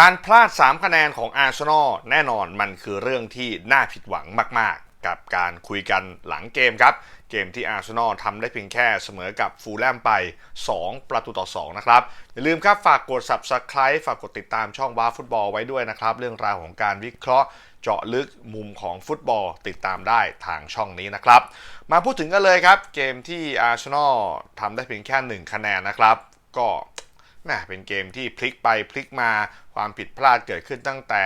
การพลาด 3 คะแนนของอาร์เซนอลแน่นอนมันคือเรื่องที่น่าผิดหวังมาก ๆ กับการคุยกันหลังเกมครับ เกมที่อาร์เซนอลทำได้เพียงแค่เสมอกับฟูลแลมไป 2 ประตูต่อ 2 นะครับ อย่าลืมครับฝากกด subscribe ฝากกดติดตามช่องว้าฟุตบอลไว้ด้วยนะครับ เรื่องราวของการวิเคราะห์เจาะลึกมุมของฟุตบอลติดตามได้ทางช่องนี้นะครับ มาพูดถึงกันเลยครับ เกมที่อาร์เซนอลทำได้เพียงแค่ 1 คะแนนนะครับ ก็ แหม่เป็นเกมที่พลิกไปพลิกมาความผิดพลาดเกิดขึ้นตั้งแต่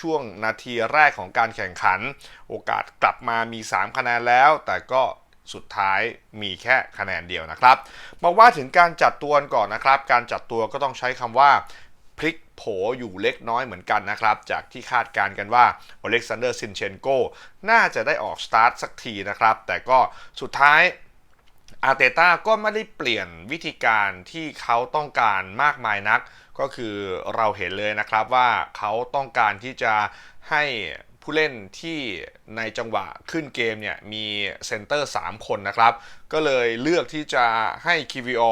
ช่วงนาทีแรกของการแข่งขัน โอกาสกลับมามี 3 คะแนนแล้ว แต่ก็สุดท้ายมีแค่คะแนนเดียวนะครับ มาว่าถึงการจัดตัวก่อนนะครับ การจัดตัวก็ต้องใช้คำว่าพลิกโผอยู่เล็กน้อยเหมือนกันนะครับ จากที่คาดการกันว่าอเล็กซานเดอร์ซินเชนโก น่าจะได้ออกสตาร์ทสักทีนะครับ แต่ก็สุดท้าย อาร์เตต้าก็ไม่ได้เปลี่ยนวิธีการที่เขาต้องการมากมายนัก ก็คือเราเห็นเลยนะครับว่าเขาต้องการที่จะให้ผู้เล่นที่ในจังหวะขึ้นเกมเนี่ยมีเซนเตอร์ 3 คนนะครับ ก็เลยเลือกที่จะให้ KVO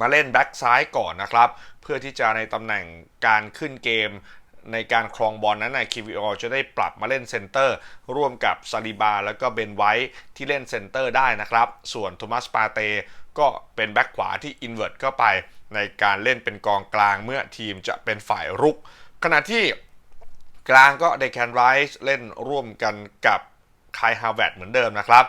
มาเล่นแบ็กซ้ายก่อนนะครับ เพื่อที่จะในตำแหน่งการขึ้นเกม ในการครองบอลนั้นนะ KVO จะได้ปรับมาเล่นเซนเตอร์ ร่วมกับซาลิบาแล้วก็เบนไวท์ที่เล่นเซนเตอร์ได้นะครับ ส่วนโทมัสปาเตก็เป็นแบ็กขวาที่อินเวอร์ตเข้าไป ในการเล่นเป็นกองกลางเมื่อทีมจะเป็นฝ่ายรุก ขณะที่กลางก็เดแคนไรส์เล่นร่วมกันกับคายฮาวเวตเหมือนเดิมนะครับ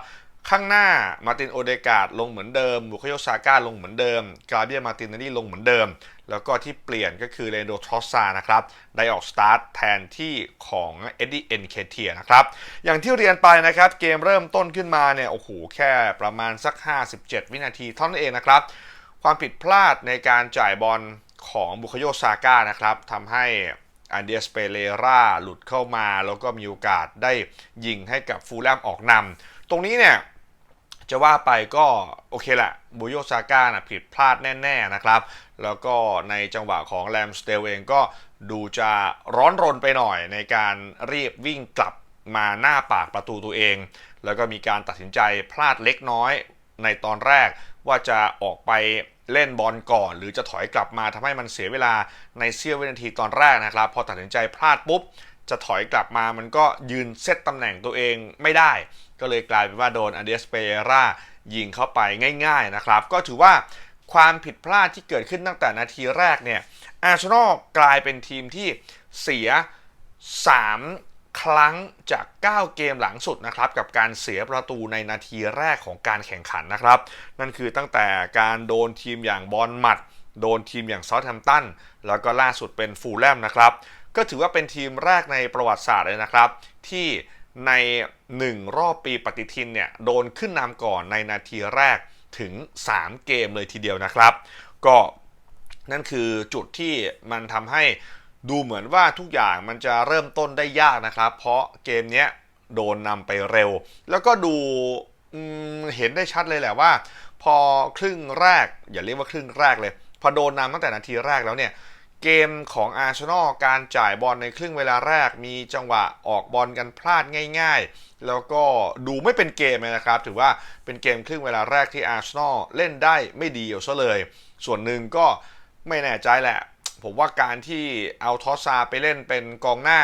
ข้างหน้ามาตินโอเดกาดลงเหมือนเดิมบุคโยซาก้าลงเหมือนเดิมกาเบียมาตินนานี่ลงเหมือนเดิม แล้วก็ที่เปลี่ยนก็คือเรนโดทรอสซานะครับ ได้ออกสตาร์ทแทนที่ของเอ็ดดี้เอ็นเคเทียนะครับ อย่างที่เรียนไปนะครับ เกมเริ่มต้นขึ้นมาเนี่ย โอ้โห แค่ประมาณสัก 57 วินาทีเท่านั้นเองนะครับ ความผิดพลาดในการจ่ายบอลของบุคโยซาก้านะครับทำให้อันเดียสเปเรราหลุดเข้ามา แล้วก็มีโอกาสได้ยิงให้กับฟูลแลมออกนำตรงนี้เนี่ยจะว่าไปก็โอเคแหละบุโยซาก้านะผิดพลาดแน่ ๆ นะครับ แล้วก็ในจังหวะของแรมสเตลเองก็ดูจะร้อนรนไปหน่อยในการรีบวิ่งกลับมาหน้าปากประตูตัวเอง แล้วก็มีการตัดสินใจพลาดเล็กน้อยในตอนแรกว่าจะออกไปเล่นบอลก่อน หรือจะถอยกลับมาทำให้มันเสียเวลาในเสี้ยววินาทีตอนแรกนะครับ พอตัดสินใจพลาดปุ๊บ จะถอยกลับมามันก็ยืนเซตตำแหน่งตัวเองไม่ได้ ก็เลยกลายเป็นว่าโดนอันเดสเปรายิงเข้าไปง่าย ๆนะครับ ก็ถือว่า ความผิดพลาดที่เกิดขึ้นตั้งแต่นาทีแรกเนี่ยอาร์เซนอลกลายเป็นทีมที่เสีย 3 ครั้งจาก 9 เกมหลังสุดนะครับ กับการเสียประตูในนาทีแรกของการแข่งขันนะครับ นั่นคือตั้งแต่การโดนทีมอย่างบอลหมัด โดนทีมอย่างซอ t แ a มตันแล้วก็ล่าสุดเป็นฟูลแลมนะครับ ก็ถือว่าเป็นทีมแรกในประวัติศาสตร์เลยนะครับ ที่ใน 1 รอบปีปฏิทินเนี่ยโดนขึ้นนำก่อนในนาทีแรก ถึง 3 เกมเลยทีเดียวนะครับ ก็นั่นคือจุดที่มันทำให้ดูเหมือนว่าทุกอย่างมันจะเริ่มต้นได้ยากนะครับ เพราะเกมนี้โดนนำไปเร็ว แล้วก็ดูเห็นได้ชัดเลยแหละว่า พอครึ่งแรก อย่าเรียกว่าครึ่งแรกเลย พอโดนนำตั้งแต่นาทีแรกแล้วเนี่ย เกมของอาร์เซนอลการจ่ายบอลในครึ่งเวลาแรกมีจังหวะออกบอลกันพลาดง่าย ๆ แล้วก็ดูไม่เป็นเกมเลยนะครับ ถือว่าเป็นเกมครึ่งเวลาแรกที่อาร์เซนอลเล่นได้ไม่ดีเอยู่ซะเลย ส่วนหนึ่งก็ไม่แน่ใจแหละ ผมว่าการที่เอาทอสซาไปเล่นเป็นกองหน้า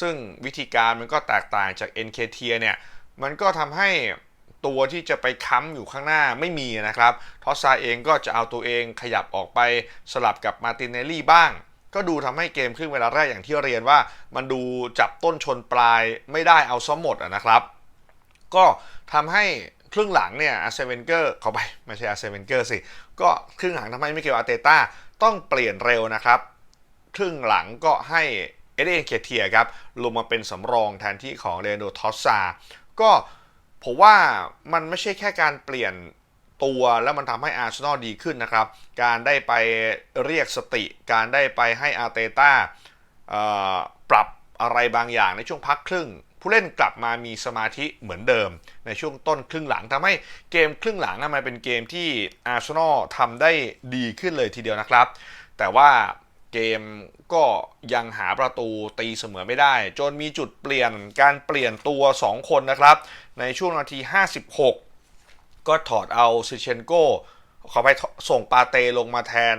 ซึ่งวิธีการมันก็แตกต่างจาก NK เทียเนี่ยมันก็ทำให้ ตัวที่จะไปค้ำอยู่ข้างหน้าไม่มีนะครับทอสซาเองก็จะเอาตัวเองขยับออกไปสลับกับมาตินเนลลี่บ้าง ก็ดูทำให้เกมครึ่งเวลาแรกอย่างที่เรียนว่า มันดูจับต้นชนปลายไม่ได้เอาซะหมดนะครับ ก็ทำให้ครึ่งหลังเนี่ยอาร์เซเวนเกอร์เขาไปไม่ใช่อาร์เซเวนเกอร์สิ ก็ครึ่งหลังทำให้มิเกลอาเตต้าต้องเปลี่ยนเร็วนะครับ ครึ่งหลังก็ให้เอเดนเคเทียครับลงมาเป็นสำรองแทนที่ของเรนโดทอสซาก็ ผมว่ามันไม่ใช่แค่การเปลี่ยนตัวแล้วมันทำให้อาร์เซนอลดีขึ้นนะครับ การได้ไปเรียกสติ การได้ไปให้อาร์เตต้าปรับอะไรบางอย่างในช่วงพักครึ่ง ผู้เล่นกลับมามีสมาธิเหมือนเดิม ในช่วงต้นครึ่งหลังทำให้เกมครึ่งหลังมันเป็นเกมที่อาร์เซนอลทำได้ดีขึ้นเลยทีเดียวนะครับ แต่ว่า เกมก็ยังหาประตูตีเสมอไม่ได้ จนมีจุดเปลี่ยนการเปลี่ยนตัว 2 คนนะครับ ในช่วงนาที 56 ก็ถอดเอาซิเชนโกเขาไปส่งปาเตลงมาแทน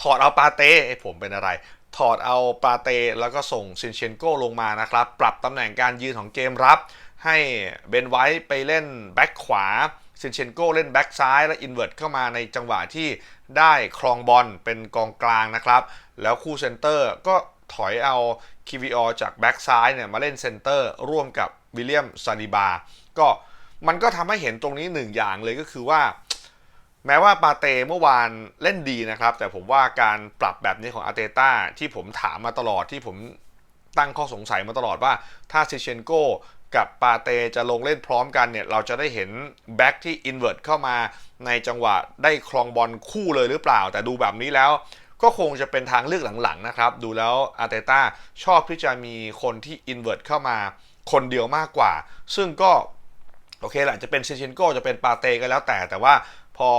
ถอดเอาปาเต้ไอผมเป็นอะไร ถอดเอาปาเต้แล้วก็ส่งซินเชนโกลงมานะครับ ปรับตำแหน่งการยืนของเกมรับ ให้เบนไว้ไปเล่นแบ็คขวา ซินเชนโกเล่นแบ็คซ้ายและอินเวอร์ตเข้ามาในจังหวะที่ได้ครองบอลเป็นกองกลางนะครับ แล้วคู่เซนเตอร์ก็ถอยเอาคิวิอจากแบ็กซ้ายเนี่ยมาเล่นเซนเตอร์ร่วมกับวิลเลียมซานิบา ก็มันก็ทำให้เห็นตรงนี้หนึ่งอย่างเลยก็คือว่า แม้ว่าปาเต้เมื่อวานเล่นดีนะครับ แต่ผมว่าการปรับแบบนี้ของอาร์เตต้าที่ผมถามมาตลอดที่ผมตั้งข้อสงสัยมาตลอดว่าถ้าซิเชนโก กับปาเตจะลงเล่นพร้อมกันเนี่ยเราจะได้เห็นแบ็กที่อินเวอร์ตเข้ามาในจังหวะได้ครองบอลคู่เลยหรือเปล่า แต่ดูแบบนี้แล้วก็คงจะเป็นทางเลือกหลังๆนะครับ ดูแล้วอาร์เตต้าชอบที่จะมีคนที่อินเวอร์ตเข้ามาคนเดียวมากกว่า ซึ่งก็โอเคแหละจะเป็นเซเชนโกจะเป็นปาเต้ก็แล้วแต่แต่ว่า พอ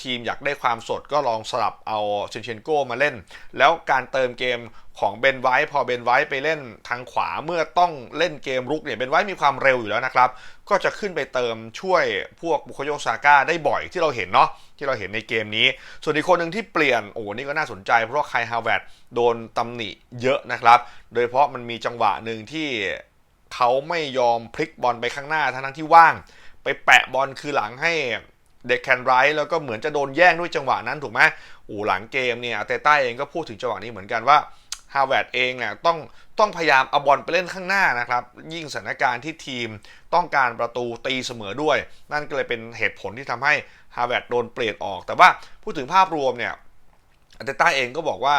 ทีมอยากได้ความสดก็ลองสลับเอาเซเชนโกมาเล่น แล้วการเติมเกมของเบนไว้พอเบนไว้ไปเล่นทางขวาเมื่อต้องเล่นเกมรุกเนี่ยเบนไว้มีความเร็วอยู่แล้วนะครับ ก็จะขึ้นไปเติมช่วยพวกบุคโยซาก้าได้บ่อยที่เราเห็นเนาะที่เราเห็นในเกมนี้ ส่วนอีกคนหนึ่งที่เปลี่ยนโอ้นี่ก็น่าสนใจเพราะว่าไคฮาวเวร์ดโดนตำหนิเยอะนะครับ โดยเฉพาะมันมีจังหวะหนึ่งที่เขาไม่ยอมพลิกบอลไปข้างหน้าทั้งที่ว่าง ไปแปะบอลคือหลังให้ เด็กแคนไรท์แล้วก็เหมือนจะโดนแย่งด้วยจังหวะนั้นถูกไหมอ้หลังเกมเนี่ยเตต้าเองก็พูดถึงจังหวะนี้เหมือนกันว่าฮาวเวร์ดเองเนี่ยต้องต้องพยายามเอาบอลไปเล่นข้างหน้านะครับ ยิ่งสถานการณ์ที่ทีมต้องการประตูตีเสมอด้วย นั่นก็เลยเป็นเหตุผลที่ทำให้ฮาวเวร์ดโดนเปลี่ยนออก แต่ว่าพูดถึงภาพรวมเนี่ยอาร์เตต้าเองก็บอกว่า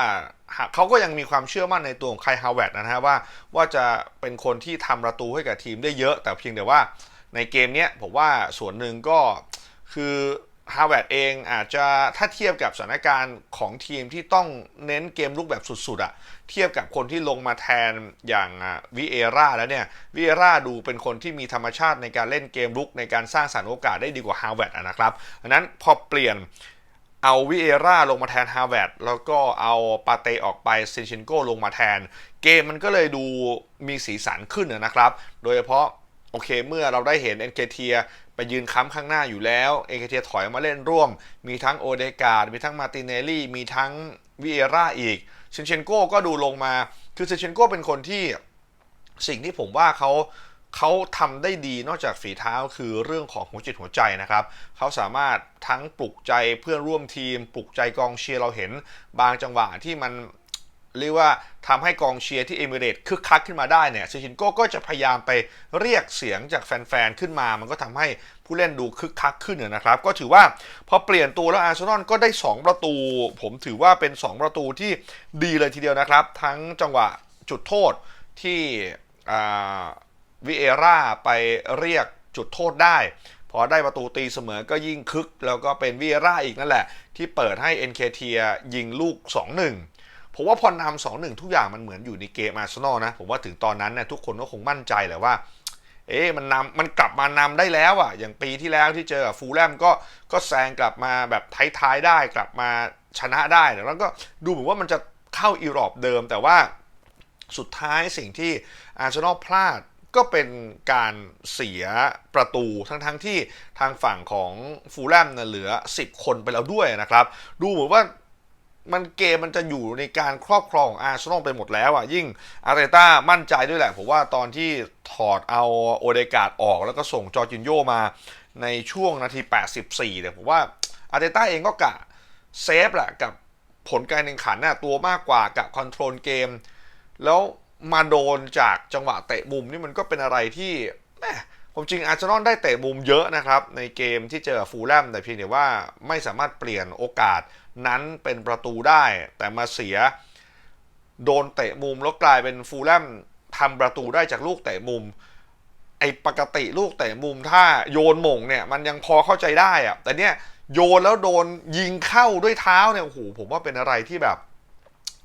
เขาก็ยังมีความเชื่อมั่นในตัวของไคฮาวเวร์ดนะฮะว่าว่าจะเป็นคนที่ทำประตูให้กับทีมได้เยอะ แต่เพียงแต่ว่าในเกมนี้ผมว่าส่วนหนึ่งก็ คือฮาวเวร์ดเองอาจจะถ้าเทียบกับสถานการณ์ของทีมที่ต้องเน้นเกมลุกแบบสุดๆอะเทียบกับคนที่ลงมาแทนอย่างวิเอร่าแล้วเนี่ยวิเอร่าดูเป็นคนที่มีธรรมชาติในการเล่นเกมลุกในการสร้างสรรค์โอกาสได้ดีกว่าฮาวเวร์ดนะครับดังนั้นพอเปลี่ยนเอาวิเอร่าลงมาแทนฮาวเวร์ดแล้วก็เอาปาเตออกไปซินชินโกลงมาแทน เกมมันก็เลยดูมีสีสันขึ้นนะครับ โดยเฉพาะ โอเค เมื่อเราได้เห็นเอ็นเคเทียไปยืนค้ำข้างหน้าอยู่แล้วเอ็นเคเทียถอยมาเล่นร่วม มีทั้งโอเดกาดมีทั้งมาติเนลลี่มีทั้งวิเอร่าอีกเชนเชนโก้ก็ดูลงมา คือเชนเชนโก้เป็นคนที่สิ่งที่ผมว่าเขาเขาทำได้ดีนอกจากฝีเท้าคือเรื่องของหัวจิตหัวใจนะครับ เขาสามารถทั้งปลุกใจเพื่อนร่วมทีม ปลุกใจกองเชียร์เราเห็นบางจังหวะที่มัน เรียกว่าทำให้กองเชียร์ที่เอมิเรตคึกคักขึ้นมาได้เนี่ยเซชินโก้ก็จะพยายามไปเรียกเสียงจากแฟนๆ ขึ้นมา มันก็ทำให้ผู้เล่นดูคึกคักขึ้นนะครับ ก็ถือว่าพอเปลี่ยนตัวแล้วอาร์เซนอลก็ได้ 2 ประตู ผมถือว่าเป็น 2 ประตูที่ดีเลยทีเดียวนะครับ ทั้งจังหวะจุดโทษที่วิเอราไปเรียกจุดโทษได้พอได้ประตูตีเสมอก็ยิ่งคึก แล้วก็เป็นวิเอร่าอีกนั่นแหละ ที่เปิดให้เอ็นเคเทียยิงลูก 2-1 ผมว่าพอนำสองหนึ่งทุกอย่างมันเหมือนอยู่ในเกมอาร์เซนอลนะ ผมว่าถึงตอนนั้นเนี่ยทุกคนก็คงมั่นใจแหละว่า เอ๊ะมันนำมันกลับมานำได้แล้วอะ อย่างปีที่แล้วที่เจอฟูลแลมก็ก็แซงกลับมาแบบท้ายๆได้กลับมาชนะได้แล้วก็ดูเหมือนว่ามันจะเข้าอีรอบเดิม แต่ว่าสุดท้ายสิ่งที่อาร์เซนอลพลาดก็เป็นการเสียประตูทั้งๆทที่ทางฝั่งของฟูลแลมเนี่ยเหลือ 10 คนไปแล้วด้วยนะครับ ดูเหมือนว่า มันเกมมันจะอยู่ในการครอบครองอาร์เซนอลไปหมดแล้วอะยิ่งอาร์เตต้ามั่นใจด้วยแหละ ผมว่าตอนที่ถอดเอาโอเดกาดออกแล้วก็ส่งจอร์จินโยมาในช่วงนาที 84เนี่ยผมว่าอาร์เตต้าเองก็กะเซฟแหละกับผลการแข่งขันน่ะตัวมากกว่ากับคอนโทรลเกม แล้วมาโดนจากจังหวะเตะมุมนี่มันก็เป็นอะไรที่แมผมจริงอาร์เซนอลได้เตะมุมเยอะนะครับ ในเกมที่เจอฟูลแลมแต่เพียงแต่ว่าไม่สามารถเปลี่ยนโอกาส นั้นเป็นประตูได้ แต่มาเสียโดนเตะมุมแล้วกลายเป็นฟูลแลมทำประตูได้จากลูกเตะมุมไอปกติลูกเตะมุมถ้าโยนหม่งเนี่ยมันยังพอเข้าใจได้อะแต่เนี้ยโยนแล้วโดนยิงเข้าด้วยเท้าเนี่ยโอ้โหผมว่าเป็นอะไรที่แบบ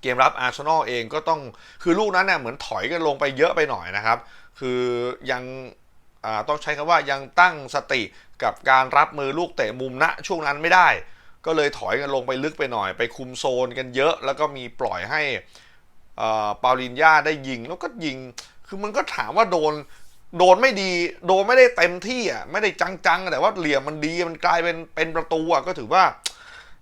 เกมรับอาร์เซนอลเองก็ต้องคือลูกนั้นเนี่ยเหมือนถอยกันลงไปเยอะไปหน่อยนะครับ คือยังต้องใช้คำว่ายังตั้งสติกับการรับมือลูกเตะมุมณช่วงนั้นไม่ได้ ก็เลยถอยกันลงไปลึกไปหน่อย ไปคุมโซนกันเยอะ แล้วก็มีปล่อยให้ปาลินยาได้ยิงแล้วก็ยิง คือมันก็ถามว่าโดนโดนไม่ดีโดนไม่ได้เต็มที่อะไม่ได้จังๆ แต่ว่าเหลี่ยมมันดีมันกลายเป็นเป็นประตูอะก็ถือว่า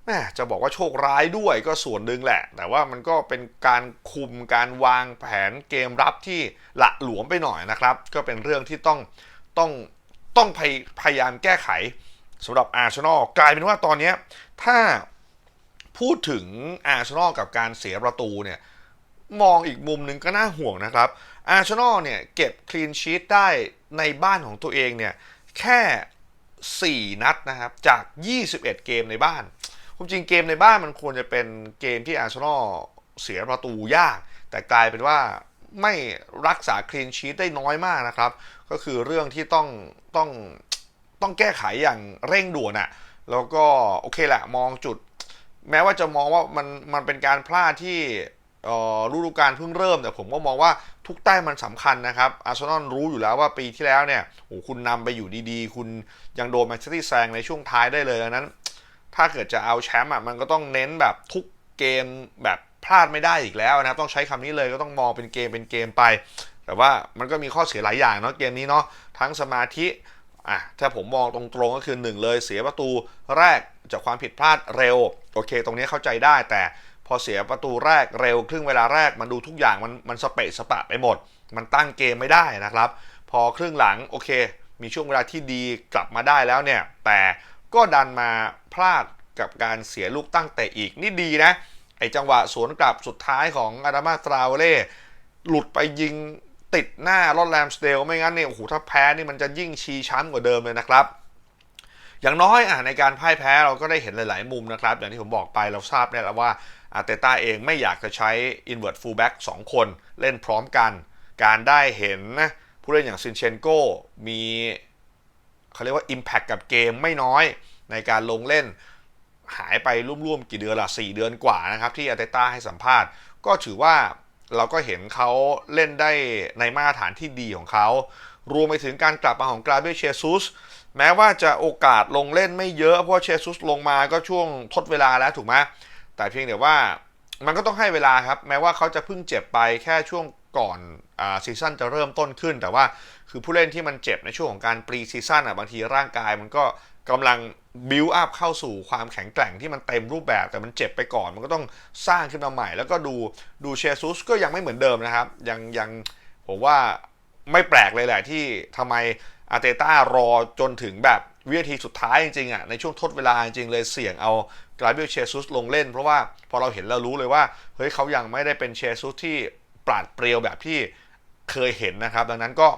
แม่จะบอกว่าโชคร้ายด้วยก็ส่วนหนึ่งแหละ แต่ว่ามันก็เป็นการคุมการวางแผนเกมรับที่ละหลวมไปหน่อยนะครับ ก็เป็นเรื่องที่ต้องต้องต้องพยพยายามแก้ไข สำหรับอาร์เซนอลกลายเป็นว่าตอนนี้ถ้าพูดถึงอาร์เซนอลกับการเสียประตูเนี่ยมองอีกมุมหนึ่งก็น่าห่วงนะครับ อาร์เซนอลเนี่ยเก็บคลีนชีตได้ในบ้านของตัวเองเนี่ยแค่ 4 นัดนะครับ จาก 21 เกมในบ้านความจริงเกมในบ้านมันควรจะเป็นเกมที่อาร์เซนอลเสียประตูยาก แต่กลายเป็นว่าไม่รักษาคลีนชีตได้น้อยมากนะครับ ก็คือเรื่องที่ต้องต้อง ต้องแก้ไขอย่างเร่งด่วนอะ่ะแล้วก็โอเคแหละมองจุด แม้ว่าจะมองว่ามันมันเป็นการพลาดที่ฤดูกาลเพิ่งเริ่มแต่ผมก็มองว่าทุกแต้มมันสำคัญนะครับอาร์เซนอลรู้อยู่แล้วว่าปีที่แล้วเนี่ยโอ้คุณนำไปอยู่ดีๆ คุณยังโดนแมนเชสเตอร์แซงในช่วงท้ายได้เลยดังนั้น ถ้าเกิดจะเอาแชมป์อะมันก็ต้องเน้นแบบทุกเกมแบบพลาดไม่ได้อีกแล้วนะครับต้องใช้คำนี้เลยก็ต้องมองเป็นเกมเป็นเกมไป แต่ว่ามันก็มีข้อเสียหลายอย่างเนาะเกมนี้เนาะทั้งสมาธิ อะถ้าผมมองตรงๆก็คือหนึ่งเลยเสียประตูแรกจากความผิดพลาดเร็ว โอเค ตรงนี้เข้าใจได้ แต่พอเสียประตูแรกเร็ว ครึ่งเวลาแรกมันดูทุกอย่างมันมันสเปะสปะไปหมด มันตั้งเกมไม่ได้นะครับ พอครึ่งหลังโอเค มีช่วงเวลาที่ดีกลับมาได้แล้วเนี่ย แต่ก็ดันมาพลาดกับการเสียลูกตั้งแต่อีกนี่ดีนะไอจังหวะสวนกลับสุดท้ายของอาดามาตราเล่หลุดไปยิง ติดหน้ารอดแรมสเตลไม่งั้นเนี่ยโอ้โหถ้าแพ้นี่มันจะยิ่งชี้ช้ำกว่าเดิมเลยนะครับอย่างน้อยอะในการพ่ายแพ้เราก็ได้เห็นหลาย ๆ มุมนะครับ อย่างที่ผมบอกไปเราทราบเนี่แล้วว่าอาร์เตต้าเองไม่อยากจะใช้ invert fullback 2 คนเล่นพร้อมกัน การได้เห็นนะผู้เล่นอย่างซินเชนโกมีเขาเรียกว่า impact กับเกมไม่น้อยในการลงเล่นหายไปร่วม ๆ กี่เดือนละ4เดือนกว่านะครับ ที่อาร์เตต้าให้สัมภาษณ์ ก็ถือว่า เราก็เห็นเขาเล่นได้ในมาตรฐานที่ดีของเขา รวมไปถึงการกลับมาของกราเบเชซุสแม้ว่าจะโอกาสลงเล่นไม่เยอะ เพราะเชซุสลงมาก็ช่วงทดเวลาแล้วถูกไหมแต่เพียงแต่ว่ามันก็ต้องให้เวลาครับ แม้ว่าเขาจะเพิ่งเจ็บไปแค่ช่วงก่อนซีซั่นจะเริ่มต้นขึ้น แต่ว่าคือผู้เล่นที่มันเจ็บในช่วงของการปรีซีซั่นอะบางทีร่างกายมันก็ กำลังบิวอัพเข้าสู่ความแข็งแกร่งที่มันเต็มรูปแบบแต่มันเจ็บไปก่อน มันก็ต้องสร้างขึ้นมาใหม่ แล้วก็ดูดูเชซุสก็ยังไม่เหมือนเดิมนะครับ ยังยังผมว่าไม่แปลกเลยแหละที่ทำไมอาร์เตต้ารอจนถึงแบบวินาทีสุดท้ายจริงๆอะในช่วงทดเวลาจริงเลยเสี่ยงเอากราเบลเชซุสลงเล่น เพราะว่าพอเราเห็นเรารู้เลยว่าเฮ้ยเขายังไม่ได้เป็นเชซุสที่ปราดเปรียวแบบที่เคยเห็นนะครับ ดังนั้นก็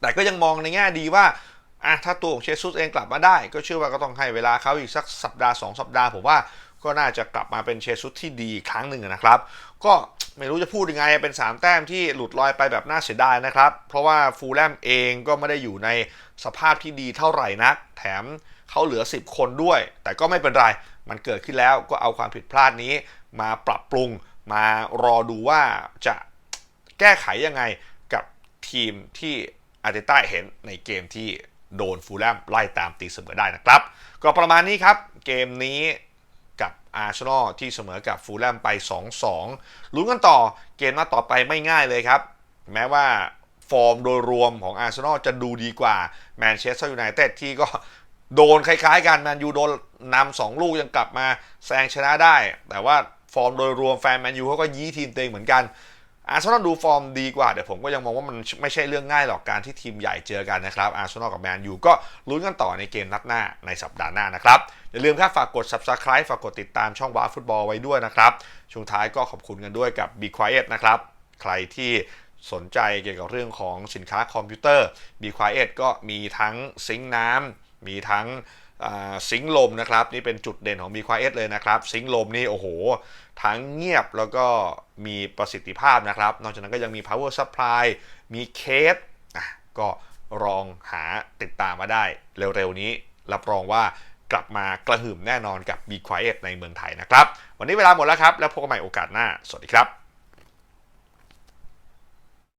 แต่ก็ยังมองในแง่ดีว่า อะถ้าตัวของเชซุสเองกลับมาได้ ก็เชื่อว่าก็ต้องให้เวลาเขาอีกสักสัปดาห์ 2 สัปดาห์ผมว่าก็น่าจะกลับมาเป็นเชซุสที่ดีครั้งหนึ่งนะครับ ก็ไม่รู้จะพูดยังไงเป็น 3 แต้มที่หลุดลอยไปแบบน่าเสียดายนะครับ เพราะว่าฟูลแลมเองก็ไม่ได้อยู่ในสภาพที่ดีเท่าไหร่นัก แถมเขาเหลือ 10 คนด้วย แต่ก็ไม่เป็นไร มันเกิดขึ้นแล้วก็เอาความผิดพลาดนี้ มาปรับปรุงมารอดูว่าจะแก้ไขยังไงกับทีมที่อาร์เตต้าเห็นในเกมที่ โดนฟูลแลมไล่ตามตีเสมอได้นะครับ ก็ประมาณนี้ครับ เกมนี้กับอาร์เซนอลที่เสมอกับฟูลแลมไป 2-2 ลุ้นกันต่อเกมนัดต่อไปไม่ง่ายเลยครับ แม้ว่าฟอร์มโดยรวมของอาร์เซนอลจะดูดีกว่าแมนเชสเตอร์ยูไนเต็ดที่ก็โดนคล้ายๆกันแมนยูโดนนำสองลูกยังกลับมาแซงชนะได้ แต่ว่าฟอร์มโดยรวมแฟนแมนยูเขาก็ยี้ทีมเต็งเหมือนกัน อาร์เซนอลดูฟอร์มดีกว่าแต่ผมก็ยังมองว่ามันไม่ใช่เรื่องง่ายหรอกการที่ทีมใหญ่เจอกันนะครับอาร์เซนอลกับแมนยูก็ลุ้นกันต่อในเกมนัดหน้าในสัปดาห์หน้านะครับ อย่าลืมครับฝากกด subscribe ฝากกดติดตามช่องว้าฟุตบอลไว้ด้วยนะครับ ช่วงท้ายก็ขอบคุณกันด้วยกับ Be Quiet นะครับ ใครที่สนใจเกี่ยวกับเรื่องของสินค้าคอมพิวเตอร์ Be Quiet ก็มีทั้งซิงค์น้ำมีทั้ง ซิงลมนะครับนี่เป็นจุดเด่นของ b ีควายเอเลยนะครับซิงลมนี่โอ้โห ทั้งเงียบแล้วก็มีประสิทธิภาพนะครับ นอกจากนั้นก็ยังมี power supply มีเคสอะก็ลองหาติดตามมาได้เร็วๆนี้ รับรองว่ากลับมากระหึ่มแน่นอนกับ Be Quiet ในเมืองไทยนะครับ วันนี้เวลาหมดแล้วครับ แล้วพบกันใหม่โอกาสหน้า สวัสดีครับ